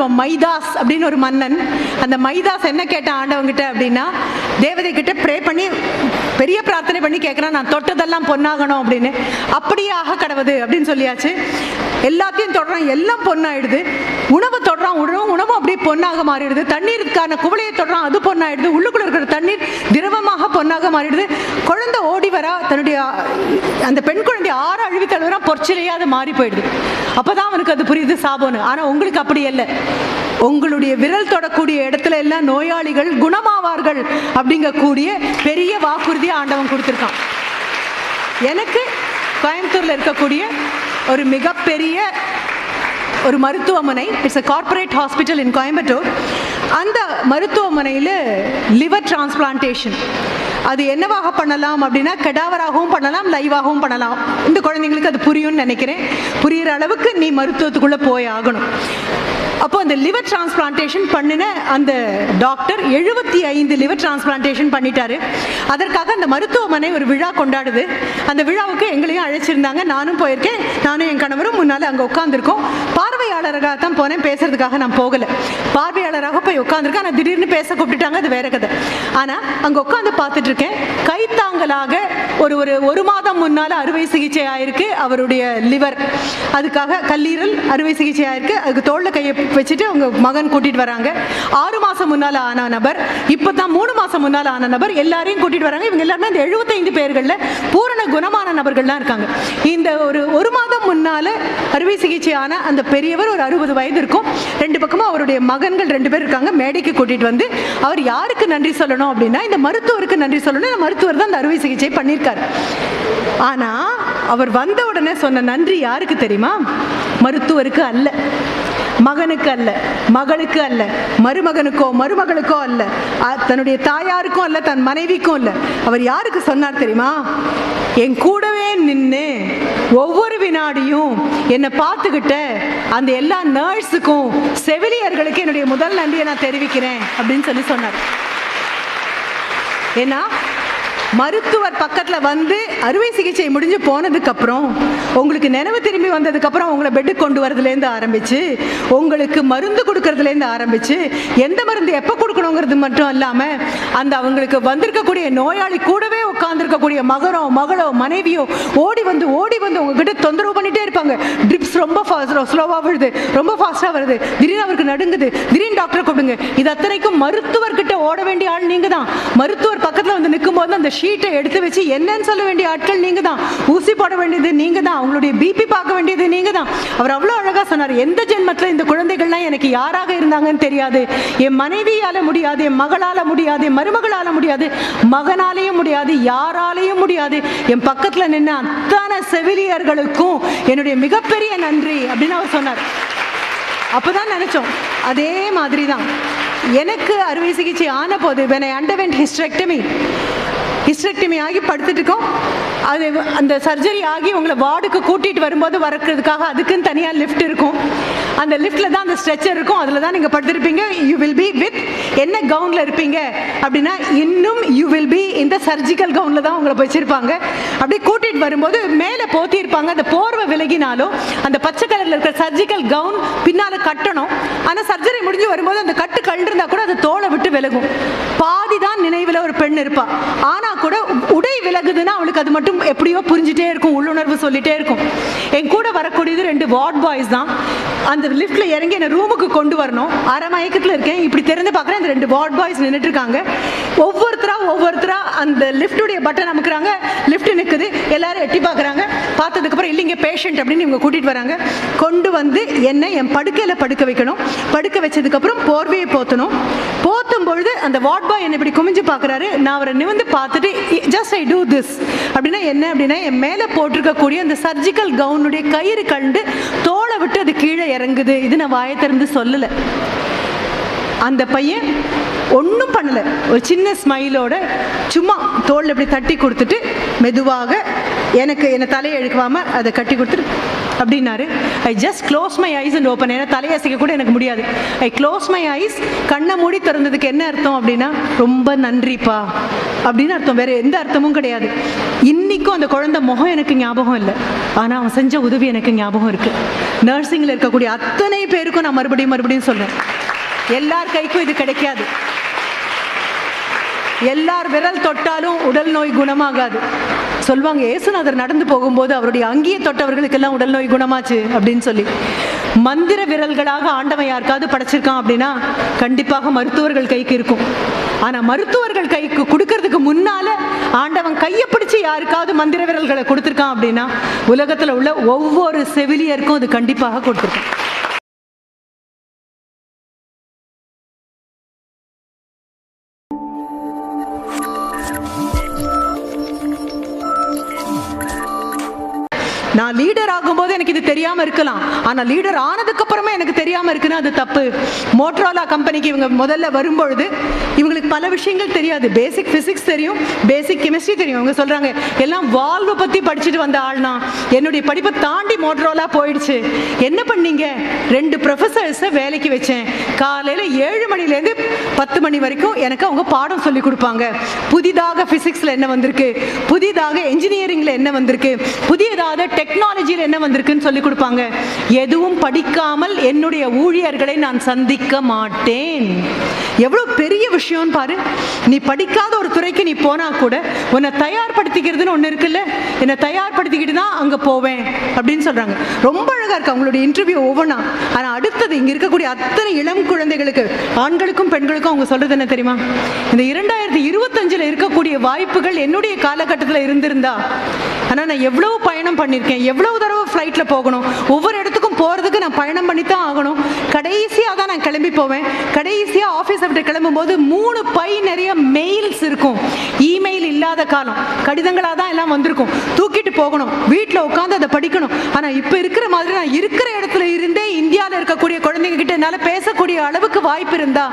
மைதாஸ் அப்படின்னு ஒரு மன்னன். அந்த மைதாஸ் என்ன கேட்டான் ஆண்டவங்கிட்ட அப்படின்னா தேவதை கிட்ட ப்ரே பண்ணி பெரிய பிரார்த்தனை பண்ணி கேட்குறான் நான் தொட்டதெல்லாம் பொன்னாகணும் அப்படின்னு. அப்படியே ஆக கடவுது அப்படின்னு சொல்லியாச்சு. எல்லாத்தையும் தொடுறான் எல்லாம் பொண்ணாயிடுது உணவு தொடுறான் உணவு உணவு அப்படியே பொன்னாக மாறிடுது. தண்ணீருக்கான குவளையை தொடுறான் அது பொண்ணாயிடுது உள்ளுக்குள்ள இருக்கிற தண்ணீர் திரவமாக பொன்னாக மாறிடுது. குழந்தை ஓடி வரா தன்னுடைய அந்த பெண் குழந்தை ஆறு அழுவி தழுவுறா பொற்சிலையா அது மாறி போயிடுது. அப்பதான் அவனுக்கு அது புரியுது சாபோன்னு ஆனா உங்களுக்கு அப்படி இல்லை உங்களுடைய விரல் தொடக்கூடிய இடத்துல எல்லாம் நோயாளிகள் குணமாவார்கள் அப்படிங்கக்கூடிய பெரிய வாக்குறுதியை ஆண்டவன் கொடுத்துருக்கான். எனக்கு கோயம்புத்தூர்ல இருக்கக்கூடிய ஒரு மிகப்பெரிய ஒரு மருத்துவமனை it's a corporate hospital in Coimbatore அந்த மருத்துவமனையில் லிவர் டிரான்ஸ்பிளான்டேஷன் அது என்னவாக பண்ணலாம் அப்படின்னா கெடாவராகவும் பண்ணலாம் லைவாகவும் பண்ணலாம். இந்த குழந்தைங்களுக்கு அது புரியும்னு நினைக்கிறேன். புரியுற அளவுக்கு நீ மருத்துவத்துக்குள்ளே போய் ஆகணும். அப்போ அந்த லிவர் டிரான்ஸ்பிளான்டேஷன் பண்ணின அந்த டாக்டர் எழுபத்தி ஐந்து லிவர் டிரான்ஸ்பிளான்டேஷன் பண்ணிட்டாரு. அதற்காக அந்த மருத்துவமனை ஒரு விழா கொண்டாடுது. அந்த விழாவுக்கு எங்களையும் அழைச்சிருந்தாங்க. நானும் போயிருக்கேன். நானும் என் கணவரும் முன்னால் அங்கே உட்காந்துருக்கோம் பார்வையாளராக தான் போனேன். பேசுறதுக்காக நான் போகலை. பார்வையாளராக போய் உட்காந்துருக்கேன் ஆனால் திடீர்னு பேச கூப்பிட்டுட்டாங்க. அது வேற கதை. ஆனால் அங்கே உட்காந்து பார்த்துட்டு இருக்கேன் கைத்தாங்கலாக ஒரு ஒரு ஒரு மாதம் முன்னால் அறுவை சிகிச்சை ஆயிருக்கு அவருடைய லிவர் அதுக்காக கல்லீரல் அறுவை சிகிச்சை ஆயிருக்கு. அதுக்கு தோளில் கையை வச்சுட்டு அவங்க மகன் கூட்டிட்டு வராங்க. ஆறு மாசம் முன்னால் ஆன நபர் இப்போ தான் மூணு மாசம் முன்னால் ஆன நபர் எல்லாரையும் கூட்டிட்டு வராங்க. இவங்க எல்லாருமே அந்த எழுபத்தைந்து பேர்களில் பூரண குணமான நபர்கள்லாம் இருக்காங்க. இந்த ஒரு ஒரு மாதம் முன்னால அறுவை சிகிச்சை ஆன அந்த பெரியவர் ஒரு அறுபது வயது இருக்கும். ரெண்டு பக்கமும் அவருடைய மகன்கள் ரெண்டு பேர் இருக்காங்க. மேடைக்கு கூட்டிட்டு வந்து அவர் யாருக்கு நன்றி சொல்லணும் அப்படின்னா இந்த மருத்துவருக்கு நன்றி சொல்லணும். இந்த மருத்துவர் தான் அந்த அறுவை சிகிச்சை பண்ணியிருக்காரு. ஆனா அவர் வந்த உடனே சொன்ன நன்றி யாருக்கு தெரியுமா? மருத்துவருக்கு அல்ல. மகனுக்கு அல்ல மகளுக்கு அல்ல மருமகனுக்கோ மருமகளுக்கோ அல்ல. தன்னுடைய தாயாருக்கும் அல்ல தன் மனைவிக்கும் அல்ல. அவர் யாருக்கு சொன்னார் தெரியுமா? என் கூடவே நின்று ஒவ்வொரு வினாடியும் என்னை பார்த்துக்கிட்ட அந்த எல்லா நர்ஸுக்கும் செவிலியர்களுக்கு என்னுடைய முதல் நன்றியை நான் தெரிவிக்கிறேன் அப்படின்னு சொல்லி சொன்னார். ஏன்னா மருத்துவர் பக்கத்தில் வந்து அறுவை சிகிச்சை முடிஞ்சு போனதுக்கப்புறம் உங்களுக்கு நினைவு திரும்பி வந்ததுக்கப்புறம் உங்களை பெட்டு கொண்டு வரதுலேருந்து ஆரம்பித்து உங்களுக்கு மருந்து கொடுக்கறதுலேருந்து ஆரம்பித்து எந்த மருந்து எப்போ கொடுக்கணுங்கிறது மட்டும் இல்லாமல் அந்த அவங்களுக்கு வந்திருக்கக்கூடிய நோயாளி கூடவே உட்கார்ந்துருக்கக்கூடிய மகரோ மகளோ மனைவியோ ஓடி வந்து ஓடி வந்து உங்ககிட்ட தொந்தரவு பண்ணிட்டே இருப்பாங்க. ட்ரிப்ஸ் ரொம்ப ஸ்லோவாக விழுது ரொம்ப ஃபாஸ்ட்டாக வருது. திடீர்னு அவருக்கு நடுங்குது திடீர்னு டாக்டரை கூப்பிடுங்க. இது அத்தனைக்கும் மருத்துவர்கிட்ட ஓட வேண்டிய ஆள் நீங்கள் தான் மருத்துவர் பக்கத்தில் வந்து நிற்கும்போது அந்த ஷீட்டை எடுத்து வச்சு என்னன்னு சொல்ல வேண்டிய ஆட்கள் நீங்க தான் ஊசி போட வேண்டியது நீங்க தான் அவங்களுடைய பிபி பார்க்க வேண்டியது நீங்க தான் அவர் அவ்வளோ அழகா சொன்னார் எந்த ஜென்மத்தில் இந்த குழந்தைகள்லாம் எனக்கு யாராக இருந்தாங்கன்னு தெரியாது? என் மனைவியால முடியாது என் மகளால முடியாது என் மருமகளால முடியாது. மகனாலேயும் முடியாது யாராலேயும் முடியாது. என் பக்கத்துல நின்று அத்தனை செவிலியர்களுக்கும் என்னுடைய மிகப்பெரிய நன்றி அப்படின்னு அவர் சொன்னார். அப்பதான் நினைச்சோம் அதே மாதிரி தான் எனக்கு அறுவை சிகிச்சை ஆன போது when I underwent hysterectomy hysterectomy ஆகி படுத்துட்டு இருக்கோம். அது அந்த சர்ஜரி ஆகி உங்களை வார்டுக்கு கூட்டிகிட்டு வரும்போது வரக்கிறதுக்காக அதுக்குன்னு தனியாக லிஃப்ட் இருக்கும். அந்த லிஃப்ட்ல தான் அந்த ஸ்ட்ரெச்சர் இருக்கும். அதில் தான் நீங்கள் படுத்திருப்பீங்க. யூ வில் பி வித் என்ன கவுனில் இருப்பீங்க? அப்படின்னா இன்னும் யூ வில் பி இந்த சர்ஜிக்கல் கவுனில் தான் உங்களை வச்சிருப்பாங்க. அப்படியே கூட்டிட்டு வரும்போது மேலே போத்தி இருப்பாங்க அந்த போர்வை விலகினாலும் அந்த பச்சை கலரில் இருக்கிற சர்ஜிக்கல் கவுன் பின்னால் கட்டணும். ஆனால் சர்ஜரி முடிஞ்சு வரும்போது அந்த கட்டு கழுந்திருந்தா கூட அது தோலை விட்டு விலகும். பாதி தான் நினைவில் ஒரு பெண் இருப்பா. ஆனா கூட உடை விலகுதுன்னா அவளுக்கு அது மட்டும் எப்படியோ புரிஞ்சுட்டே இருக்கும். உள்ளுணர்வு சொல்லிட்டே இருக்கும். என் கூட வரக்கூடியது ரெண்டு வார்ட் பாய்ஸ் தான். அந்த லிஃப்ட்ல இறங்கி என்ன ரூமுக்கு கொண்டு வரணும். அரை மயக்கத்தில் இருக்கேன். இப்படி திறந்து பார்க்குறேன். அந்த ரெண்டு வார்ட் பாய்ஸ் நின்றுட்டு இருக்காங்க. ஒவ்வொருத்தரா ஒவ்வொருத்தரா அந்த லிஃப்ட்டுடைய பட்டன் அமுக்குறாங்க. லிஃப்ட் நிற்குது எல்லாரும் எட்டி பார்க்குறாங்க. பார்த்ததுக்கப்புறம் இல்லைங்க பேஷண்ட் அப்படின்னு இவங்க கூட்டிட்டு வராங்க. கொண்டு வந்து என்ன என் படுக்கையில் படுக்க வைக்கணும். படுக்க வச்சதுக்கப்புறம் போர்வையை போத்தணும். போத்தும் பொழுது அந்த வார்ட் பாய் என்னை இப்படி குமிஞ்சு பார்க்குறாரு. நான் அவரை நிமிந்து பார்த்துட்டு ஜஸ்ட் ஐ டூ திஸ் அப்படின்னா என்ன? அப்படின்னா என் மேலே போட்டிருக்கக்கூடிய அந்த சர்ஜிக்கல் கவுனுடைய கயிறு கண்டு தோலை விட்டு அது கீழே இறங்குது. இது நான் வாயை திறந்து சொல்லலை. அந்த பையன் ஒன்றும் பண்ணலை. ஒரு சின்ன ஸ்மைலோட சும்மா தோளில் இப்படி தட்டி கொடுத்துட்டு மெதுவாக எனக்கு என்னை தலையை எழுக்காமல் அதை கட்டி கொடுத்துட்டு அப்படின்னாரு. I just close my eyes and open ஏன்னா தலையசைக்க கூட எனக்கு முடியாது. ஐ க்ளோஸ் மை ஐஸ் கண்ணை மூடி திறந்ததுக்கு என்ன அர்த்தம் அப்படின்னா ரொம்ப நன்றிப்பா. அப்படின்னு அர்த்தம். வேற எந்த அர்த்தமும் கிடையாது. இன்னைக்கும் அந்த குழந்தை முகம் எனக்கு ஞாபகம் இல்லை. ஆனால் அவன் செஞ்ச உதவி எனக்கு ஞாபகம் இருக்கு. நர்சிங்கில் இருக்கக்கூடிய அத்தனை பேருக்கும் நான் மறுபடியும் மறுபடியும் சொல்கிறேன் எல்லார் கைக்கும் இது கிடைக்காது. எல்லார் விரல் தொட்டாலும் உடல் நோய் குணமாகாது. சொல்லுவாங்க ஏசுநாதர் நடந்து போகும்போது அவருடைய அங்கியை தொட்டவர்களுக்கெல்லாம் உடல் நோய் குணமாச்சு அப்படின்னு சொல்லி. மந்திர விரல்களாக ஆண்டவன் யாருக்காவது படைச்சிருக்கான் அப்படின்னா கண்டிப்பாக மருத்துவர்கள் கைக்கு இருக்கும். ஆனா மருத்துவர்கள் கைக்கு கொடுக்கறதுக்கு முன்னால ஆண்டவன் கையை பிடிச்சு யாருக்காவது மந்திர விரல்களை கொடுத்துருக்கான் அப்படின்னா உலகத்துல உள்ள ஒவ்வொரு செவிலியருக்கும் அது கண்டிப்பாக கொடுத்துருக்கான். நான் லீடர் ஆகும்போது எனக்கு இது தெரியாம இருக்கலாம். ஆனா லீடர் ஆனதுக்கு அப்புறமே எனக்கு தெரியாம இருக்குன்னா அது தப்பு. மோட்ரோலா கம்பெனிக்கு இவங்க முதல்ல வரும்பொழுது இவங்களுக்கு பல விஷயங்கள் தெரியாது. பேசிக் பிசிக்ஸ் தெரியும் பேசிக் கெமிஸ்ட்ரி தெரியும். இவங்க சொல்றாங்க எல்லாம் வால்வு பத்தி படிச்சுட்டு வந்த ஆள்னா என்னுடைய படிப்பை தாண்டி மோட்ரோலா போயிடுச்சு. என்ன பண்ணீங்க? ரெண்டு ப்ரொஃபசர்ஸை வேலைக்கு வச்சேன். காலையில ஏழு மணிலேருந்து பத்து மணி வரைக்கும் எனக்கு அவங்க பாடம் சொல்லி கொடுப்பாங்க. புதிதாக பிசிக்ஸ்ல என்ன வந்திருக்கு? புதிதாக என்ஜினியரிங்ல என்ன வந்திருக்கு? புதியதாக டெக் டெக்னாலஜியில் என்ன வந்திருக்குன்னு சொல்லி கொடுப்பாங்க? எதுவும் படிக்காமல் என்னுடைய ஊழியர்களை நான் சந்திக்க மாட்டேன். எவ்வளோ பெரிய விஷயம்னு பாரு. நீ படிக்காத ஒரு துறைக்கு நீ போனா கூட உன்னை தயார்படுத்திக்கிறதுன்னு ஒன்று இருக்குல்ல? என்னை தயார்படுத்திக்கிட்டு தான் அங்கே போவேன் அப்படின்னு சொல்றாங்க. ரொம்ப அழகா இருக்கு அவங்களுடைய இன்டர்வியூ ஒவ்வொன்றா ஆனால் அடுத்தது இங்கே இருக்கக்கூடிய அத்தனை இளம் குழந்தைகளுக்கு ஆண்களுக்கும் பெண்களுக்கும் அவங்க சொல்றது என்ன தெரியுமா? இந்த இரண்டாயிரத்தி இருபத்தஞ்சில் இருக்கக்கூடிய வாய்ப்புகள் என்னுடைய காலகட்டத்தில் இருந்திருந்தா ஆனால் நான் எவ்வளவு பயணம் பண்ணியிருக்கேன் எவ்வளவு தடவை ஃப்ளைட்டில் போகணும் ஒவ்வொரு இடத்துக்கும் போகிறதுக்கு நான் பயணம் பண்ணி தான் ஆகணும். கடைசியாக தான் நான் கிளம்பி போவேன். கடைசியாக ஆஃபீஸை விட்டு கிளம்பும்போது மூணு பை நிறைய மெயில்ஸ் இருக்கும். இமெயில் இல்லாத காலம். கடிதங்களாக தான் எல்லாம் வந்திருக்கும். தூக்கிட்டு போகணும். வீட்டில் உட்காந்து அதை படிக்கணும். ஆனால் இப்போ இருக்கிற மாதிரி நான் இருக்கிற இடத்துல இருந்தே இந்தியாவில் இருக்கக்கூடிய குழந்தைங்க கிட்ட என்னால் பேசக்கூடிய அளவுக்கு வாய்ப்பு இருந்தா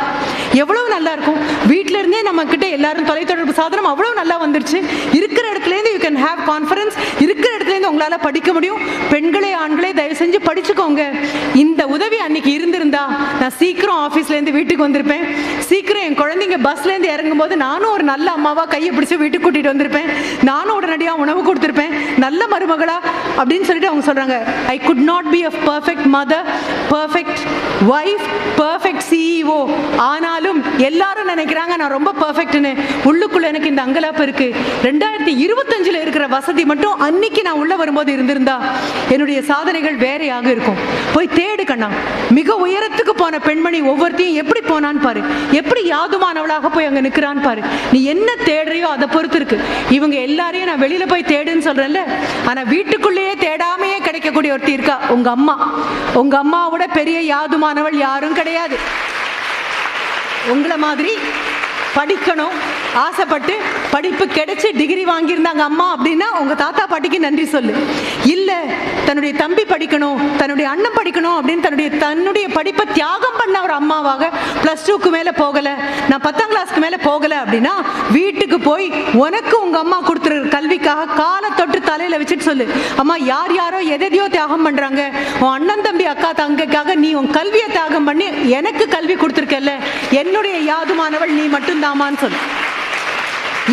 எவ்வளோ நல்லா இருக்கும். வீட்டில இருந்தே நம்ம கிட்ட எல்லாரும் தொலைத்தொடர்பு சாதனம் அவ்வளோ நல்லா வந்துருச்சு. இருக்கிற இடத்துலேருந்து யூ கேன் ஹேவ் கான்ஃபரன்ஸ் இருக்கிற இடத்துல இருந்து படிக்க முடியும். பெண்களே ஆண்களே தயவு செஞ்சு படிச்சுக்கோங்க இந்த உதவி அன்னைக்கு இருந்திருந்தா நான் சீக்கிரம் ஆஃபீஸ்ல இருந்து வீட்டுக்கு வந்திருப்பேன். சீக்கிரம் என் குழந்தைங்க பஸ்ல இருந்து இறங்கும் போது நானும் ஒரு நல்ல அம்மாவா கையை பிடிச்சி வீட்டுக்கு கூட்டிட்டு வந்திருப்பேன். நானும் உடனடியாக உணவு கொடுத்திருப்பேன். நல்ல மருமகளா அப்படின்னு சொல்லிட்டு அவங்க சொல்றாங்க. I could not be a perfect mother perfect wife perfect CEO ஆனாலும் எல்லாரும் நினைக்கிறாங்க நான் ரொம்ப பர்ஃபெக்ட்னு உள்ளுக்குள்ள எனக்கு இந்த அங்கலாப்பு இருக்கு. ரெண்டாயிரத்தி இருபத்தஞ்சுல இருக்கிற வசதி மட்டும் அன்னைக்கு நான் உள்ள வரும்போது இருந்திருந்தா என்னுடைய சாதனைகள் வேறையாக இருக்கும். போய் தேடு கண்ணா. மிக உயரத்துக்கு போன பெண்மணி ஒவ்வொருத்தையும் எப்படி போனான்னு பாரு. எப்படி யாதுமானவளாக போய் அங்க நிற்கிறான்னு பாரு. நீ என்ன தேடுறியோ அதை பொறுத்து இருக்கு. இவங்க எல்லாரையும் நான் வெளியில போய் தேடுன்னு சொல்றேன்ல. ஆனா வீட்டுக்குள்ளேயே தேடாமையே கிடைக்கக்கூடிய ஒருத்தி இருக்கா? உங்க அம்மா. உங்க அம்மாவோட பெரிய யாதுமானவள் யாரும் கிடையாது. உங்களை மாதிரி படிக்கணும் ஆசைப்பட்டு படிப்பு கிடைச்சி டிகிரி வாங்கியிருந்தாங்க அம்மா அப்படின்னா உங்க தாத்தா பாட்டிக்கு நன்றி சொல்லு. இல்லை தன்னுடைய தம்பி படிக்கணும் தன்னுடைய அண்ணன் படிக்கணும் அப்படின்னு தன்னுடைய தன்னுடைய படிப்பை தியாகம் பண்ண ஒரு அம்மாவாக ப்ளஸ் டூக்கு மேலே போகலை. நான் பத்தாம் கிளாஸ்க்கு மேலே போகலை அப்படின்னா வீட்டுக்கு போய் உனக்கு உங்கள் அம்மா கொடுத்துருக்க கல்விக்காக காலை தொட்டு தலையில் வச்சுட்டு சொல்லு. அம்மா யார் யாரோ எதையோ தியாகம் பண்ணுறாங்க உன் அண்ணன் தம்பி அக்கா தங்கைக்காக நீ உன் கல்வியை தியாகம் பண்ணி எனக்கு கல்வி கொடுத்துருக்கல்ல. என்னுடைய யாதுமானவள் நீ மட்டும்தாமான்னு சொல்லு.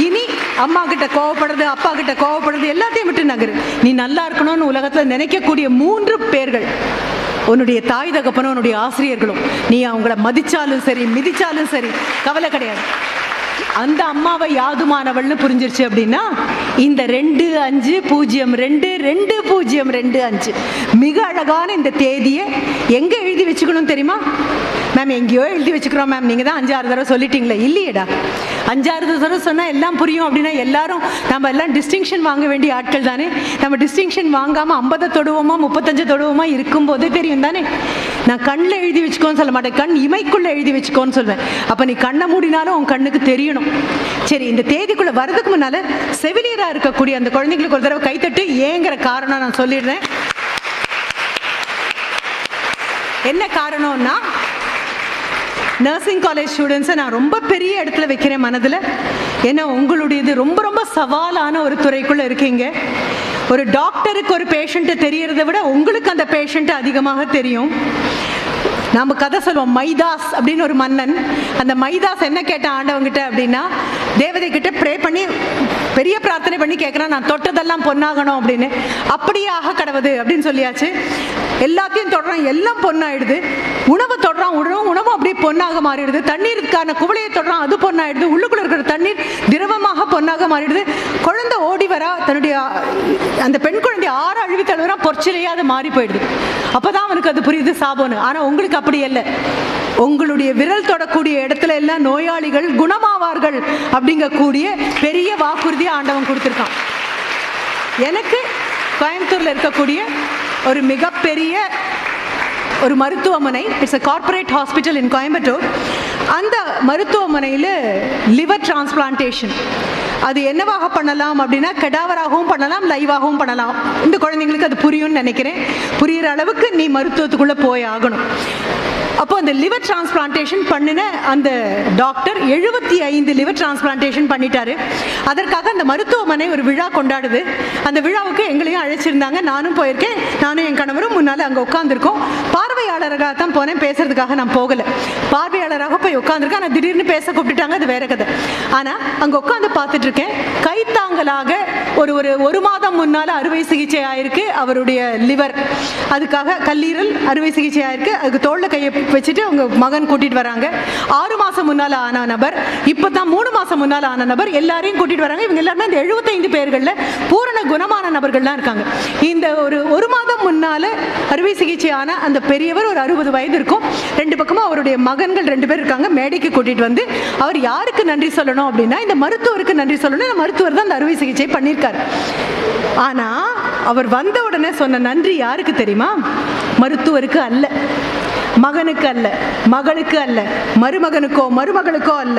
இனி அம்மா கிட்ட கோவப்படுறது அப்பா கிட்ட கோவப்படுறது எல்லாத்தையும் விட்டு நகரு. நீ நல்லா இருக்கணும்னு உலகத்துல நினைக்கக்கூடிய மூன்று பேர்கள் உன்னுடைய தாய் தகப்பனும் உன்னுடைய ஆசிரியர்களும். நீ அவங்கள மதிச்சாலும் சரி மிதிச்சாலும் சரி கவலை கிடையாது. அந்த அம்மாவை யாதுமானவள்னு புரிஞ்சிருச்சு அப்படின்னா இந்த ரெண்டு அஞ்சு பூஜ்ஜியம் ரெண்டு ரெண்டு பூஜ்ஜியம் ரெண்டு அஞ்சு. மிக அழகான இந்த தேதியை எங்க எழுதி வச்சுக்கணும் தெரியுமா? மேம் எங்கேயோ எழுதி வச்சுக்கிறோம் மேம். நீங்க தான் அஞ்சாறு தடவை சொல்லிட்டீங்களே இல்லையேடா. அஞ்சாறு தடவை சொன்னால் எல்லாம் புரியும் அப்படின்னா எல்லாரும் நம்ம எல்லாம் டிஸ்டிங்ஷன் வாங்க வேண்டிய ஆட்கள் தானே? நம்ம டிஸ்டிங்ஷன் வாங்காமல் ஐம்பதை தொடுவோமா முப்பத்தஞ்சு தொடுவோமா இருக்கும்போதே தெரியும் தானே? நான் கண்ணில் எழுதி வச்சுக்கோன்னு சொல்ல மாட்டேன். கண் இமைக்குள்ளே எழுதி வச்சுக்கோன்னு சொல்வேன். அப்போ நீ கண்ணை மூடினாலும் உன் கண்ணுக்கு தெரியணும். சரி இந்த தேதிக்குள்ள வரதுக்கு முன்னால செவிலியராக இருக்கக்கூடிய அந்த குழந்தைங்களுக்கு ஒரு தடவை கைத்தட்டு ஏங்கிற காரணம் நான் சொல்லிடுறேன். என்ன காரணம்னா நர்சிங் காலேஜ் ஸ்டூடெண்ட்ஸை நான் ரொம்ப பெரிய இடத்துல வைக்கிறேன் மனதில். ஏன்னா உங்களுடையது ரொம்ப ரொம்ப சவாலான ஒரு துறைக்குள்ளே இருக்கீங்க. ஒரு டாக்டருக்கு ஒரு பேஷண்ட்டு தெரியறதை விட உங்களுக்கு அந்த பேஷண்ட்டு அதிகமாக தெரியும். நம்ம கதை சொல்லுவோம் மைதாஸ் அப்படின்னு ஒரு மன்னன். அந்த மைதாஸ் என்ன கேட்டான் ஆண்டவங்கிட்ட அப்படின்னா தேவதை கிட்ட ப்ரே பண்ணி பெரிய பிரார்த்தனை பண்ணி கேட்குறான் நான் தொட்டதெல்லாம் பொன்னாகணும் அப்படின்னு. அப்படியே ஆக கடவுது அப்படின்னு சொல்லியாச்சு. எல்லாத்தையும் தொடரும் எல்லாம் பொண்ணாயிடுது உணவு தொடுறான் உணவு உணவும் அப்படியே பொன்னாக மாறிடுது. தண்ணீருக்கான குவளையை தொடுறான் அது பொண்ணாயிடுது. உள்ளுக்குள்ள இருக்கிற தண்ணீர் திரவமாக பொன்னாக மாறிடுது. குழந்தை ஓடி வரா தன்னுடைய அந்த பெண் குழந்தை ஆறு அழுவி தழுவுறா பொற்சிலையே அது மாறி போயிடுது. அப்பதான் அவனுக்கு அது புரியுது சாபம்னு. ஆனா உங்களுக்கு அப்படி இல்லை. உங்களுடைய விரல் தொடக்கூடிய இடத்துல எல்லாம் நோயாளிகள் குணமாவார்கள் அப்படிங்கக்கூடிய பெரிய வாக்குறுதி ஆண்டவன் கொடுத்துருக்கான். எனக்கு கோயம்புத்தூர்ல இருக்கக்கூடிய ஒரு மிகப்பெரிய ஒரு மருத்துவமனை. It's a corporate hospital in Coimbatore அந்த மருத்துவமனையில் லிவர் டிரான்ஸ்பிளான்டேஷன் அது என்னவாக பண்ணலாம் அப்படின்னா கெடாவராகவும் பண்ணலாம் லைவாகவும் பண்ணலாம். இந்த குழந்தைங்களுக்கு அது புரியும்னு நினைக்கிறேன். புரிகிற அளவுக்கு நீ மருத்துவத்துக்குள்ளே போய் ஆகணும். அப்போ அந்த லிவர் டிரான்ஸ்பிளான்டேஷன் பண்ணின அந்த டாக்டர் எழுபத்தி ஐந்து லிவர் டிரான்ஸ்பிளான்டேஷன் பண்ணிட்டாரு. அதற்காக அந்த மருத்துவமனை ஒரு விழா கொண்டாடுது. அந்த விழாவுக்கு எங்களையும் அழைச்சிருந்தாங்க. நானும் போயிருக்கேன். நானும் என் கணவரும் முன்னால் அங்கே உட்காந்துருக்கோம் பார்வையாளராக தான் போனேன். பேசுறதுக்காக நான் போகலை. பார்வையாளராக போய் உட்காந்துருக்கேன் ஆனால் திடீர்னு பேச கூப்பிட்டுட்டாங்க. அது வேற கதை. ஆனால் அங்கே உட்காந்து பார்த்துட்டு இருக்கேன் கைத்தாங்கலாக ஒரு ஒரு ஒரு மாதம் முன்னால் அறுவை சிகிச்சை ஆயிருக்கு அவருடைய லிவர் அதுக்காக கல்லீரல் அறுவை சிகிச்சை ஆயிருக்கு. அதுக்கு தோல்ல கையை வச்சுட்டு அவங்க மகன் கூட்டிட்டு வராங்க. ஆறு மாசம் முன்னால ஆன நபர் இப்போ தான் மூணு மாசம் முன்னால ஆன நபர் எல்லாரையும் கூட்டிட்டு வராங்க. இவங்க எல்லாருமே இந்த எழுபத்தைந்து பேர்களில் பூரண குணமான நபர்கள்லாம் இருக்காங்க. இந்த ஒரு ஒரு மாதம் முன்னால அறுவை சிகிச்சை ஆன அந்த பெரியவர் ஒரு அறுபது வயது இருக்கும். ரெண்டு பக்கமும் அவருடைய மகன்கள் ரெண்டு பேர் இருக்காங்க. மேடைக்கு கூட்டிட்டு வந்து அவர் யாருக்கு நன்றி சொல்லணும் அப்படின்னா இந்த மருத்துவருக்கு நன்றி சொல்லணும். இந்த மருத்துவர் தான் அந்த அறுவை சிகிச்சை பண்ணியிருக்காரு. ஆனால் அவர் வந்த உடனே சொன்ன நன்றி யாருக்கு தெரியுமா? மருத்துவருக்கு அல்ல. மகனுக்கு அல்ல மகளுக்கு அல்ல மருமகனுக்கோ மருமகளுக்கோ அல்ல.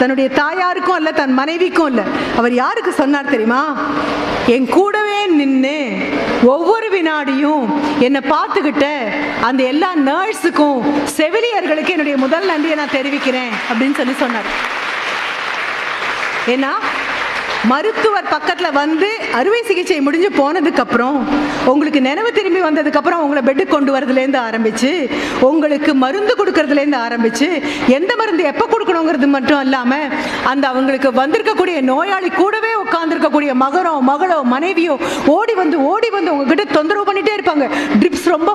தன்னுடைய தாயாருக்கும் அல்ல தன் மனைவிக்கும் அல்ல. அவர் யாருக்கு சொன்னார் தெரியுமா? என் கூடவே நின்று ஒவ்வொரு வினாடியும் என்னை பார்த்துக்கிட்ட அந்த எல்லா நர்ஸுக்கும் செவிலியர்களுக்கு என்னுடைய முதல் நன்றியை நான் தெரிவிக்கிறேன் அப்படின்னு சொல்லி சொன்னார். ஏன்னா மருத்துவர் பக்கத்தில் வந்து அறுவை சிகிச்சை முடிஞ்சு போனதுக்கப்புறம் உங்களுக்கு நினைவு திரும்பி வந்ததுக்கப்புறம் உங்களை பெட்டு கொண்டு வரதுலேருந்து ஆரம்பித்து உங்களுக்கு மருந்து கொடுக்கறதுலேருந்து ஆரம்பித்து எந்த மருந்து எப்போ கொடுக்கணுங்கிறது மட்டும் இல்லாமல் அந்த அவங்களுக்கு வந்திருக்கக்கூடிய நோயாளி கூடவே உட்காந்துருக்கக்கூடிய மகனோ மகளோ மனைவியோ ஓடி வந்து ஓடி வந்து உங்ககிட்ட தொந்தரவு பண்ணிட்டே இருப்பாங்க. ட்ரிப்ஸ் ரொம்ப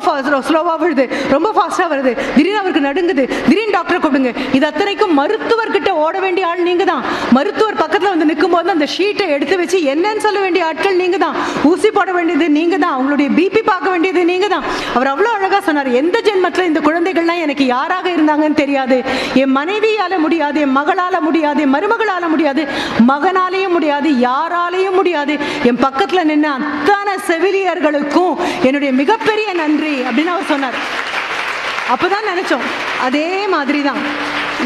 ஸ்லோவாக வருது ரொம்ப ஃபாஸ்ட்டாக வருது. திடீர்னு அவருக்கு நடுங்குது. திடீர்னு டாக்டரை கூப்பிடுங்க. இது அத்தனைக்கும் மருத்துவர்கிட்ட ஓட வேண்டிய ஆள் நீங்க தான் மருத்துவர் பக்கத்தில் வந்து நிற்கும் போது அந்த ஷீட்டை எடுத்து வச்சு என்னன்னு சொல்ல வேண்டிய ஆட்கள் நீங்க தான் ஊசி போட வேண்டியது நீங்க தான் அவங்களுடைய பிபி பார்க்க வேண்டியது நீங்க தான் அவர் அவ்வளோ அழகாக சொன்னார். எந்த ஜென்மத்தில் இந்த குழந்தைகள்லாம் எனக்கு யாராக இருந்தாங்கன்னு தெரியாது. என் மனைவியால் முடியாது என் மகளால் முடியாது என் முடியாது மகனாலேயும் முடியாது யாராலேயும் முடியாது. என் பக்கத்துல நின்ன அத்தனை செவிலியர்களுக்கும் என்னுடைய மிகப்பெரிய நன்றி அப்படின்னு அவர் சொன்னார். அப்பதான் நினைச்சோம். அதே மாதிரி தான்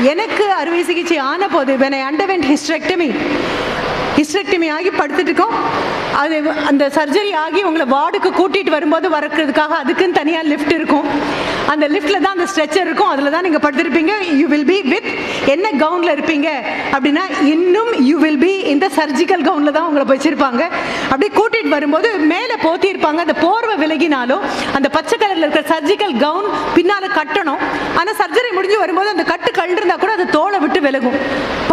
எனக்கு அறுவை சிகிச்சை ஆன போது when I underwent hysterectomy ஆகி படுத்துட்டு இருக்கோம். அது அந்த சர்ஜரி ஆகி உங்களை வார்டுக்கு கூட்டிகிட்டு வரும்போது வரக்கிறதுக்காக அதுக்குன்னு தனியாக லிஃப்ட் இருக்கும். அந்த லிஃப்ட்ல தான் அந்த ஸ்ட்ரெச்சர் இருக்கும். அதில் தான் நீங்கள் படுத்திருப்பீங்க. யூ வில் பி வித் என்ன கவுனில் இருப்பீங்க? அப்படின்னா இன்னும் யூ வில் பி இந்த சர்ஜிக்கல் கவுனில் தான் உங்களை வச்சுருப்பாங்க. அப்படியே கூட்டிகிட்டு வரும்போது மேலே போத்தியிருப்பாங்க அந்த போர்வை விலகினாலும் அந்த பச்சை கலரில் இருக்கிற சர்ஜிக்கல் கவுன் பின்னால் கட்டணும். ஆனால் சர்ஜரி முடிஞ்சு வரும்போது அந்த கட்டு கழண்டிருந்தா கூட அது தோலை விட்டு விலகும்.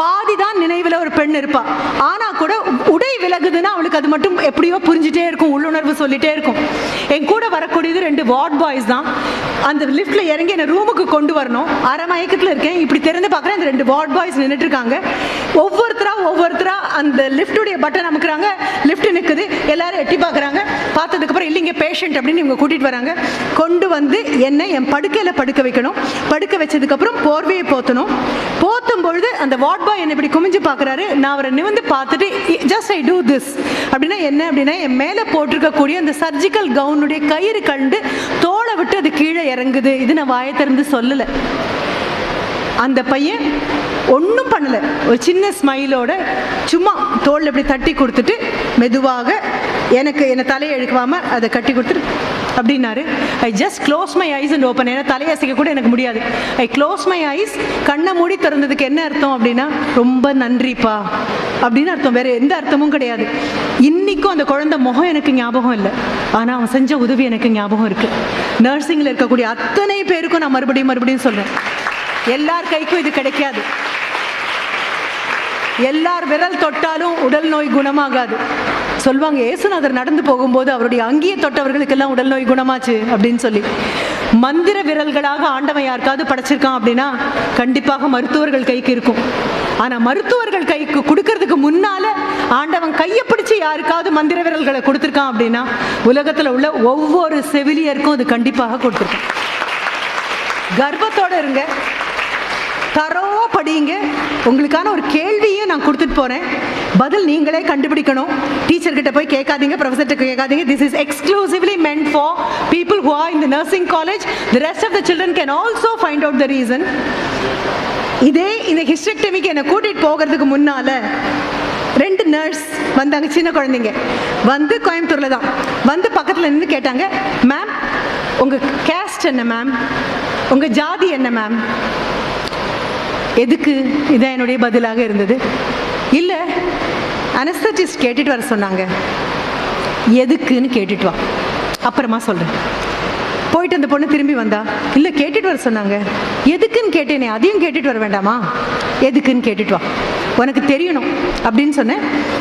பாதி தான் நினைவில் ஒரு பெண் இருப்பாள் ஆனால் கூட உடை விலகுதுன்னா அவளுக்கு அது மட்டும் எப்படியோ புரிஞ்சுட்டே இருக்கும் உள்ளுணர்வு சொல்லிட்டே இருக்கும். என் கூட வரக்கூடியது ரெண்டு வார்ட் பாய்ஸ் தான். அந்த லிஃப்ட்ல இறங்கி என்ன ரூமுக்கு கொண்டு வரணும். அரை மயக்கத்துல இருக்கேன். இப்படி திறந்து பார்க்குறேன் அந்த ரெண்டு வார்ட் பாய்ஸ் நின்றுட்டு இருக்காங்க. ஒவ்வொருத்தரா ஒவ்வொருத்தரா அந்த லிஃப்ட்டுடைய பட்டன் அமுக்குறாங்க. லிஃப்ட் நிற்குது எல்லாரும் எட்டி பார்க்குறாங்க. பார்த்ததுக்கு அப்புறம் இல்லைங்க பேஷண்ட் அப்படின்னு இவங்க கூட்டிட்டு வராங்க. கொண்டு வந்து என்ன என் படுக்கையில படுக்க வைக்கணும். படுக்க வச்சதுக்கப்புறம் போர்வையை போத்தணும். போத்தும் பொழுது அந்த வார்ட் பாய் என்ன இப்படி குமிஞ்சு பார்க்குறாரு. நான் அவரை நிமிந்து பார்த்துட்டு ஜஸ்ட் ஐ டூ திஸ் அப்படின்னா என்ன? அப்படின்னா என் மேலே போட்டிருக்கக்கூடிய அந்த சர்ஜிக்கல் கவுனுடைய கயிறு கண்டு தோலை விட்டு அது கீழே இறங்குது. இது நான் வாயை திறந்து சொல்லலை. அந்த பையன் ஒன்றும் பண்ணலை. ஒரு சின்ன ஸ்மைலோட சும்மா தோல் அப்படி தட்டி கொடுத்துட்டு மெதுவாக எனக்கு என்னை தலையை எழுக்காமல் அதை கட்டி கொடுத்துட்டு அப்படின்னாரு. I just close my eyes and open ஏன்னா தலையசைக்க கூட எனக்கு முடியாது. ஐ க்ளோஸ் மை ஐஸ் கண்ணை மூடி திறந்ததுக்கு என்ன அர்த்தம் அப்படின்னா ரொம்ப நன்றிப்பா. அப்படின்னு அர்த்தம். வேற எந்த அர்த்தமும் கிடையாது. இன்றைக்கும் அந்த குழந்தை முகம் எனக்கு ஞாபகம் இல்லை. ஆனால் அவன் செஞ்ச உதவி எனக்கு ஞாபகம் இருக்கு. நர்சிங்கில் இருக்கக்கூடிய அத்தனை பேருக்கும் நான் மறுபடியும் மறுபடியும் சொல்கிறேன் எல்லார் கைக்கும் இது கிடைக்காது. எல்லார் விரல் தொட்டாலும் உடல் நோய் குணமாகாது. சொல்லுவாங்க ஏசுநாதர் நடந்து போகும்போது அவருடைய அங்கிய தொட்டவர்களுக்கெல்லாம் உடல் நோய் குணமாச்சு அப்படின்னு சொல்லி. மந்திர விரல்களாக ஆண்டவன் யாருக்காவது படைச்சிருக்கான் அப்படின்னா கண்டிப்பாக மருத்துவர்கள் கைக்கு இருக்கும். ஆனால் மருத்துவர்கள் கைக்கு கொடுக்கறதுக்கு முன்னால ஆண்டவன் கையை பிடிச்சி யாருக்காவது மந்திர விரல்களை கொடுத்துருக்கான் அப்படின்னா உலகத்தில் உள்ள ஒவ்வொரு செவிலியருக்கும் அது கண்டிப்பாக கொடுத்துருக்கான் கர்ப்பத்தோடு இருங்க. தரோவா படிங்க உங்களுக்கான ஒரு கேள்வியை நான் கொடுத்துட்டு போறேன். பதில் நீங்களே கண்டுபிடிக்கணும். டீச்சர் கிட்ட போய் கேட்காதீங்க ப்ரொஃபஸர்கிட்ட கேட்காதீங்க. This is exclusively meant for people who are in the nursing college the rest of the children can also find out the reason இதே இந்த ஹிஸ்டெக்டமிக்கு என்னை கூட்டிட்டு போகிறதுக்கு முன்னால ரெண்டு நர்ஸ் வந்தாங்க சின்ன குழந்தைங்க. வந்து கோயம்புத்தூர்ல தான். வந்து பக்கத்தில் நின்று கேட்டாங்க மேம் உங்க கேஸ்ட் என்ன மேம் உங்க ஜாதி என்ன மேம் எதுக்கு? இதான் என்னுடைய பதிலாக இருந்தது. இல்லை அனஸ்தட்டிஸ்ட் கேட்டுட்டு வர சொன்னாங்க. எதுக்குன்னு கேட்டுட்டு வா. அப்புறமா சொல்கிறேன் போயிட்டு அந்த பொண்ணு திரும்பி வந்தா இல்லை கேட்டுட்டு வர சொன்னாங்க. எதுக்குன்னு கேட்டேனே அதையும் கேட்டுட்டு வர வேண்டாமா? எதுக்குன்னு கேட்டுட்டு வா. உனக்கு தெரியணும் அப்படின்னு சொன்னேன்.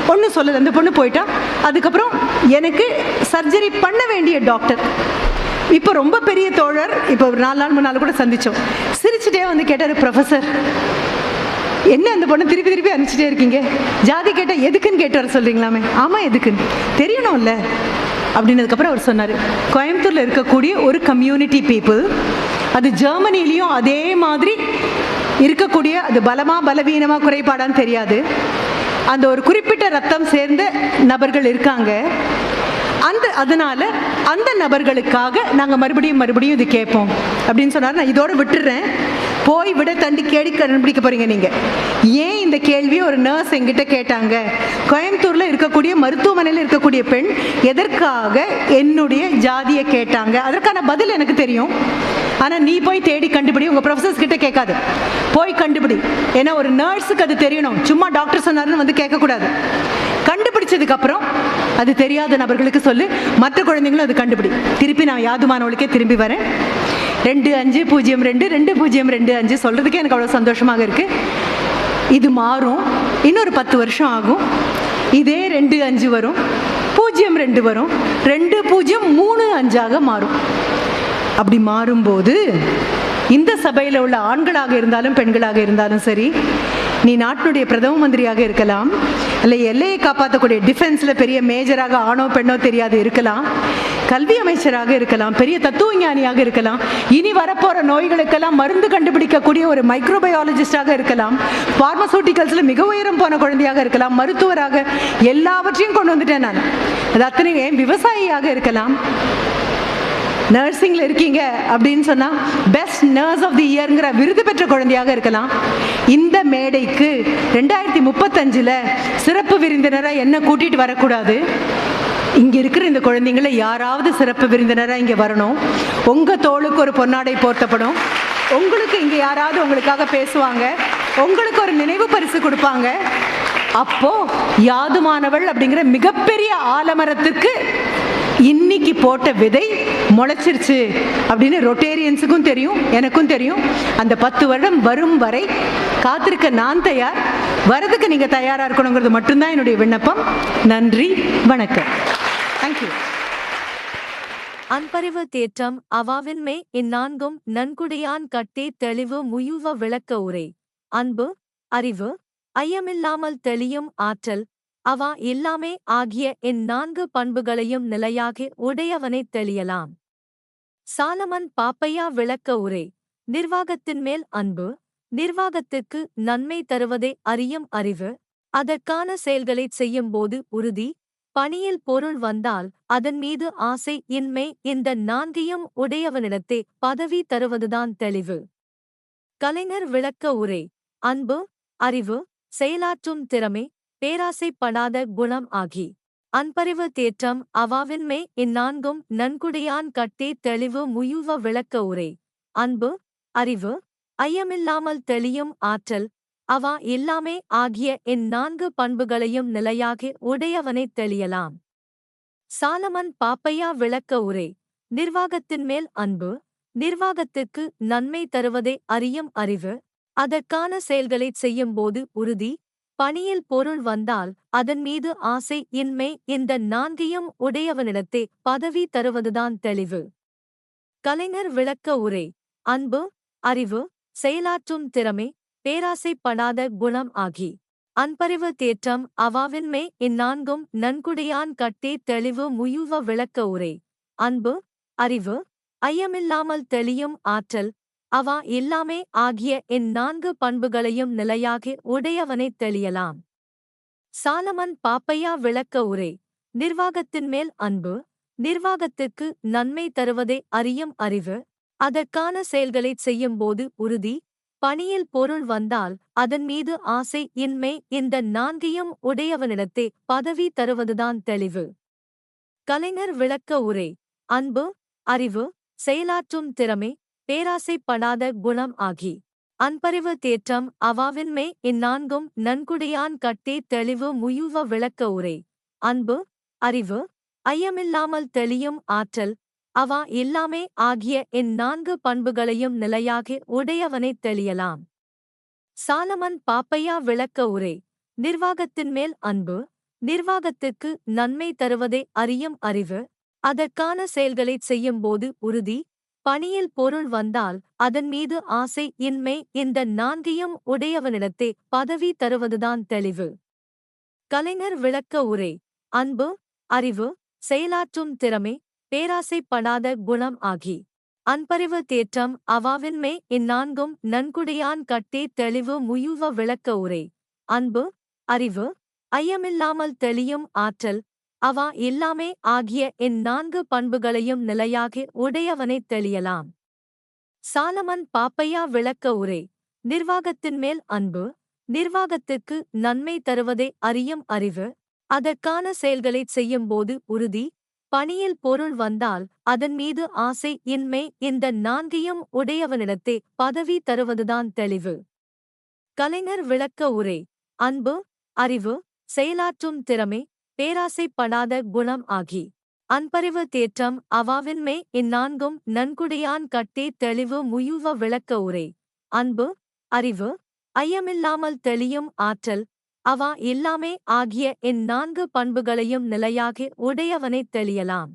ஒன்றும் சொல்லலை. அந்த பொண்ணு போயிட்டா. அதுக்கப்புறம் எனக்கு சர்ஜரி பண்ண வேண்டிய டாக்டர் இப்போ ரொம்ப பெரிய தோழர். இப்போ ஒரு நாலு நாள் மூணு நாள் கூட சந்திச்சோம். சிரிச்சுட்டே வந்து கேட்டார் ப்ரொஃபஸர் என்ன அந்த பொண்ணு திருப்பி திருப்பி அனுப்பிச்சிட்டே இருக்கீங்க? ஜாதி கேட்டால் எதுக்குன்னு கேட்டு வர சொல்றீங்களாமே? ஆமாம் எதுக்குன்னு? தெரியணும்ல அப்படின்னதுக்கப்புறம் அவர் சொன்னார். கோயம்புத்தூரில் இருக்கக்கூடிய ஒரு கம்யூனிட்டி பீப்புள் அது ஜெர்மனிலையும் அதே மாதிரி இருக்கக்கூடிய அது பலமாக பலவீனமாக குறைபாடான்னு தெரியாது. அந்த ஒரு குறிப்பிட்ட ரத்தம் சேர்ந்த நபர்கள் இருக்காங்க. அந்த அதனால அந்த நபர்களுக்காக நாங்கள் மறுபடியும் மறுபடியும் இது கேட்போம். அப்படின்னு சொன்னார். நான் இதோட விட்டுடுறேன் போய் விட தண்டி கேடி கண்டுபிடிக்க போறீங்க நீங்க. ஏன் இந்த கேள்வியை ஒரு நர்ஸ் எங்கிட்ட கேட்டாங்க? கோயம்புத்தூர்ல இருக்கக்கூடிய மருத்துவமனையில் இருக்கக்கூடிய பெண் எதற்காக என்னுடைய ஜாதியை கேட்டாங்க? அதற்கான பதில் எனக்கு தெரியும். ஆனால் நீ போய் தேடி கண்டுபிடி. உங்கள் ப்ரொஃபஸர்ஸ் கிட்ட கேட்காது. போய் கண்டுபிடி. ஏன்னா ஒரு நர்ஸுக்கு அது தெரியணும். சும்மா டாக்டர் சொன்னாருன்னு வந்து கேட்கக்கூடாது. கண்டுபிடிச்சதுக்கு அப்புறம் அது தெரியாத நபர்களுக்கு சொல்லு. மற்ற குழந்தைங்களும் அது கண்டுபிடி. திருப்பி நான் யாதுமானவளுக்கே திரும்பி வரேன். ரெண்டு அஞ்சு பூஜ்ஜியம் ரெண்டு ரெண்டு பூஜ்ஜியம் ரெண்டு அஞ்சு சொல்றதுக்கே எனக்கு அவ்வளோ சந்தோஷமாக இருக்கு. இது மாறும். இன்னொரு பத்து வருஷம் ஆகும். இதே ரெண்டு அஞ்சு வரும். பூஜ்ஜியம் ரெண்டு வரும். ரெண்டு பூஜ்ஜியம் மூணு அஞ்சாக மாறும். அப்படி மாறும்போது இந்த சபையில் உள்ள ஆண்களாக இருந்தாலும் பெண்களாக இருந்தாலும் சரி நீ நாட்டினுடைய பிரதம மந்திரியாக இருக்கலாம் இல்லை எல்லையை காப்பாற்றக்கூடிய டிஃபென்ஸில் பெரிய மேஜராக ஆணோ பெண்ணோ தெரியாது இருக்கலாம் கல்வி அமைச்சராக இருக்கலாம் பெரிய தத்துவ ஞானியாக இருக்கலாம் இனி வரப்போகிற நோய்களுக்கெல்லாம் மருந்து கண்டுபிடிக்கக்கூடிய ஒரு மைக்ரோபயாலஜிஸ்டாக இருக்கலாம் ஃபார்மசூட்டிக்கல்ஸில் மிக உயரம் போன குழந்தையாக இருக்கலாம் மருத்துவராக எல்லாவற்றையும் கொண்டு வந்துட்டேன் நான். அது அத்தனை விவசாயியாக இருக்கலாம்? நர்சிங்கில் இருக்கீங்க அப்படின்னு சொன்னால் பெஸ்ட் நர்ஸ் ஆஃப் தி இயர்ங்கிற விருது பெற்ற குழந்தையாக இருக்கலாம். இந்த மேடைக்கு ரெண்டாயிரத்தி முப்பத்தஞ்சில் சிறப்பு விருந்தினராக என்ன கூட்டிகிட்டு வரக்கூடாது? இங்கே இருக்கிற இந்த குழந்தைங்கள யாராவது சிறப்பு விருந்தினராக இங்கே வரணும். உங்கள் தோளுக்கு ஒரு பொன்னாடை போர்த்தப்படும். உங்களுக்கு இங்கே யாராவது உங்களுக்காக பேசுவாங்க. உங்களுக்கு ஒரு நினைவு பரிசு கொடுப்பாங்க. அப்போ யாதுமானவள் அப்படிங்கிற மிகப்பெரிய ஆலமரத்துக்கு இன்னைக்கு போட்ட விதை முளைச்சிருச்சு அப்படின்னு ரொட்டேரியன்ஸுக்கும் தெரியும் எனக்கும் தெரியும். அந்த பத்து வருடம் வரும் வரை காத்திருக்க நான் தயார். வரதுக்கு நீங்க தயாரா இருக்கணுங்கிறது மட்டும்தான் என்னுடைய விண்ணப்பம். நன்றி வணக்கம். தேங்க்யூ அன்பறிவு தேற்றம் அவாவின்மை இந்நான்கும் நன்குடையான் கட்டே தெளிவு முயுவ விளக்க உரை. அன்பு அறிவு ஐயமில்லாமல் தெளியும் ஆற்றல் அவா எல்லாமே ஆகிய என் நான்கு பண்புகளையும் நிலையாக உடையவனைத் தெளியலாம். சாலமன் பாப்பையா விளக்க உரை. நிர்வாகத்தின் மேல் அன்பு. நிர்வாகத்துக்கு நன்மை தருவதை அறியும் அறிவு. அதற்கான செயல்களைச் செய்யும்போது உறுதி. பணியில் பொருள் வந்தால் அதன் மீது ஆசை இன்மை இந்த நான்கையும் உடையவனிடத்தே பதவி தருவதுதான் தெளிவு. கலைஞர் விளக்க உரை. அன்பு அறிவு செயலாற்றும் திறமை பேராசைப்படாத குணம் ஆகி. அன்பறிவு தேற்றம் அவாவின்மே இந்நான்கும் நன்குடையான் கட்டே தெளிவு முயுவ விளக்க உரை. அன்பு அறிவு ஐயமில்லாமல் தெளியும் ஆற்றல் அவா எல்லாமே ஆகிய இந்நான்கு பண்புகளையும் நிலையாக உடையவனைத் தெளியலாம். சாலமன் பாப்பையா விளக்க உரை. நிர்வாகத்தின் மேல் அன்பு நிர்வாகத்துக்கு நன்மை தருவதே அறியும் அறிவு அதற்கான செயல்களைச் செய்யும்போது உறுதி பணியில் பொருள் வந்தால் அதன் மீது ஆசை இன்மை இந்த நான்கையும் உடையவனிடத்தே பதவி தருவதுதான் தெளிவு. கலைஞர் விளக்க உரை அன்பு அறிவு செயலாற்றும் திறமை பேராசைப்படாத குணம் ஆகி அன்பறிவு தேற்றம் அவாவின்மே இந்நான்கும் நன்குடையான் கட்டே தெளிவு முயுவ விளக்க உரை அன்பு அறிவு ஐயமில்லாமல் தெளியும் ஆற்றல் அவா எல்லாமே ஆகிய என் நான்கு பண்புகளையும் நிலையாக உடையவனைத் தெளியலாம். சாலமன் பாப்பையா விளக்க உரை. நிர்வாகத்தின் மேல் அன்பு. நிர்வாகத்துக்கு நன்மை தருவதே அறியும் அறிவு. அதற்கான செயல்களைச் செய்யும்போது உறுதி. பணியில் பொருள் வந்தால் அதன் மீது ஆசை இன்மை இந்த நான்கையும் உடையவனிடத்தே பதவி தருவதுதான் தெளிவு. கலைஞர் விளக்க உரை. அன்பு அறிவு செயலாற்றும் திறமை பேராசைப்படாத குணம் ஆகி. அன்பறிவு தேற்றம் அவாவின்மே இந்நான்கும் நன்குடையான் கட்டே தெளிவு முயுவ விளக்க உரை. அன்பு அறிவு ஐயமில்லாமல் தெளியும் ஆற்றல் அவா எல்லாமே ஆகிய இந்நான்கு பண்புகளையும் நிலையாக உடையவனைத் தெளியலாம். சாலமன் பாப்பையா விளக்க உரை. நிர்வாகத்தின் மேல் அன்பு நிர்வாகத்துக்கு நன்மை தருவதே அறியும் அறிவு அதற்கான செயல்களைச் செய்யும்போது உறுதி பணியில் பொருள் வந்தால் அதன் மீது ஆசை இன்மை இந்த நான்கையும் உடையவனிடத்தே பதவி தருவதுதான் தெளிவு. கலைஞர் விளக்க உரை அன்பு அறிவு செயலாற்றும் திறமை பேராசைப்படாத குணம் ஆகி. அன்பறிவு தேற்றம் அவாவின்மே இந்நான்கும் நன்குடையான் கட்டே தெளிவு முயுவ விளக்க உரை. அன்பு அறிவு ஐயமில்லாமல் தெளியும் ஆற்றல் அவா எல்லாமே ஆகிய என் நான்கு பண்புகளையும் நிலையாக உடையவனைத் தெளியலாம். சாலமன் பாப்பையா விளக்க உரை. நிர்வாகத்தின் மேல் அன்பு. நிர்வாகத்துக்கு நன்மை தருவதே அறியும் அறிவு. அதற்கான செயல்களைச் செய்யும்போது உறுதி. பணியில் பொருள் வந்தால் அதன் மீது ஆசை இன்மை இந்த நான்கையும் உடையவனிடத்தே பதவி தருவதுதான் தெளிவு. கலைஞர் விளக்க உரை. அன்பு அறிவு செயலாற்றும் திறமை பேராசைப்படாத குணம் ஆகி. அன்பறிவு தேற்றம் அவாவின்மே இந்நான்கும் நன்குடையான் கட்டே தெளிவு முயுவ விளக்க உரை. அன்பு அறிவு ஐயமில்லாமல் தெளியும் ஆற்றல் அவா எல்லாமே ஆகிய இந்நான்கு பண்புகளையும் நிலையாக உடையவனைத் தெளியலாம்.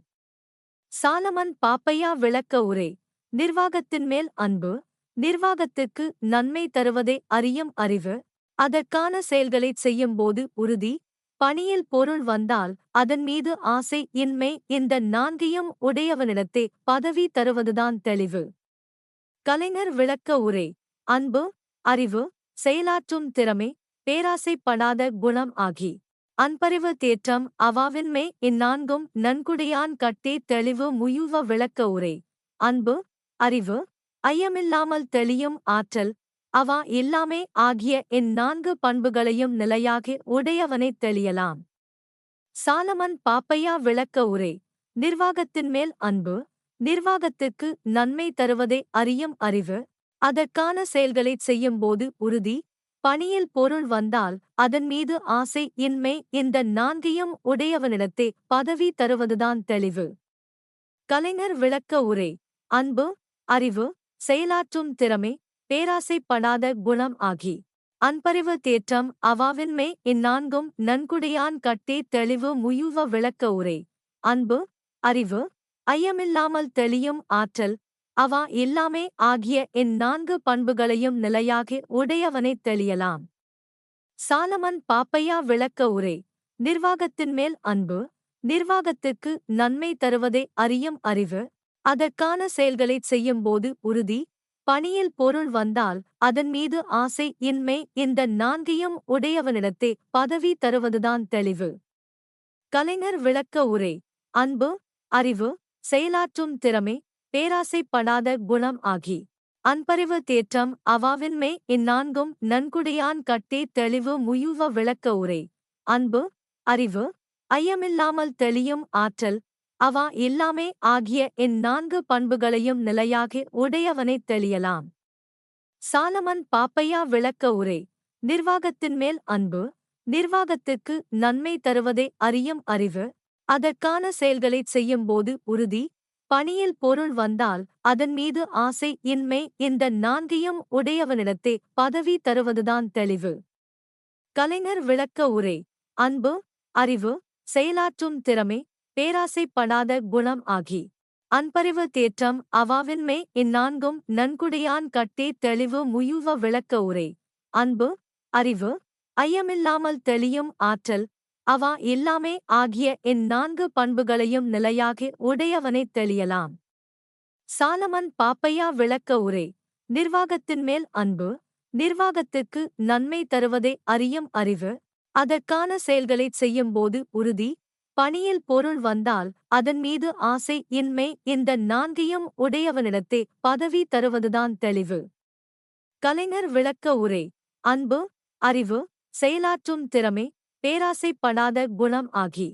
சாலமன் பாப்பையா விளக்க உரை. நிர்வாகத்தின் மேல் அன்பு நிர்வாகத்துக்கு நன்மை தருவதே அறியும் அறிவு அதற்கான செயல்களைச் செய்யும்போது உறுதி பணியில் பொருள் வந்தால் அதன் மீது ஆசை இன்மை இந்த நான்கையும் உடையவனிடத்தே பதவி தருவதுதான் தெளிவு. கலைஞர் விளக்க உரை அன்பு அறிவு செயலாற்றும் திறமை பேராசைப்படாத குணம் ஆகி. அன்பறிவு தேற்றம் அவாவின்மே இந்நான்கும் நன்குடையான் கட்டே தெளிவு முயுவ விளக்க உரை. அன்பு அறிவு ஐயமில்லாமல் தெளியும் ஆற்றல் அவா எல்லாமே ஆகிய என் நான்கு பண்புகளையும் நிலையாக உடையவனைத் தெளியலாம். சாலமன் பாப்பையா விளக்க உரை நிர்வாகத்தின் மேல் அன்பு நிர்வாகத்துக்கு நன்மை தருவதே அறியும் அறிவு அதற்கான செயல்களைச் செய்யும்போது உறுதி பணியில் பொருள் வந்தால் அதன் மீது ஆசை இன்மை இந்த நான்கையும் உடையவனிடத்தே பதவி தருவதுதான் தெளிவு. கலைஞர் விளக்க உரை அன்பு அறிவு செயலாற்றும் திறமை பேராசைப்படாத குணம் ஆகி. அன்பறிவு தேற்றம் அவாவின்மே இந்நான்கும் நன்குடையான் கட்டே தெளிவு முயுவ விளக்க உரை. அன்பு அறிவு ஐயமில்லாமல் தெளியும் ஆற்றல் அவா எல்லாமே ஆகிய இந்நான்கு பண்புகளையும் நிலையாக உடையவனைத் தெளியலாம். சாலமன் பாப்பையா விளக்க உரை. நிர்வாகத்தின் மேல் அன்பு நிர்வாகத்துக்கு நன்மை தருவதே அறியும் அறிவு அதற்கான செயல்களைச் செய்யும்போது உறுதி பணியில் பொருள் வந்தால் அதன் மீது ஆசை இன்மை இந்த நான்கையும் உடையவனிடத்தே பதவி தருவதுதான் தெளிவு. கலைஞர் விளக்க உரை அன்பு அறிவு செயலாற்றும் திறமை பேராசைப்படாத குணம் ஆகி. அன்பறிவு தேற்றம் அவாவின்மே இந்நான்கும் நன்குடையான் கட்டே தெளிவு முயுவ விளக்க உரை. அன்பு அறிவு ஐயமில்லாமல் தெளியும் ஆற்றல் அவா எல்லாமே ஆகிய என் நான்கு பண்புகளையும் நிலையாக உடையவனைத் தெளியலாம். சாலமன் பாப்பையா விளக்க உரை. நிர்வாகத்தின் மேல் அன்பு. நிர்வாகத்துக்கு நன்மை தருவதே அறியும் அறிவு. அதற்கான செயல்களைச் செய்யும்போது உறுதி. பணியில் பொருள் வந்தால் அதன் மீது ஆசை இன்மை இந்த நான்கையும் உடையவனிடத்தே பதவி தருவதுதான் தெளிவு. கலைஞர் விளக்க உரை. அன்பு அறிவு செயலாற்றும் திறமை பேராசைப்படாத குணம் ஆகி. அன்பறிவு தேற்றம் அவாவின்மை இந்நான்கும் நன்குடையான் கட்டே தெளிவு முயுவ விளக்க உரை. அன்பு அறிவு ஐயமில்லாமல் தெளியும் ஆற்றல் அவா எல்லாமே ஆகிய இந்நான்கு பண்புகளையும் நிலையாக உடையவனைத் தெளியலாம். சாலமன் பாப்பையா விளக்க உரை. நிர்வாகத்தின் மேல் அன்பு நிர்வாகத்திற்கு நன்மை தருவதை அறியும் அறிவு அதற்கான செயல்களைச் செய்யும்போது உறுதி பணியில் பொருள் வந்தால் அதன் மீது ஆசை இன்மை இந்த நான்கையும் உடையவனிடத்தே பதவி தருவதுதான் தெளிவு. கலைஞர் விளக்க உரை அன்பு அறிவு செயலாற்றும் திறமை பேராசைப்படாத குணம் ஆகி.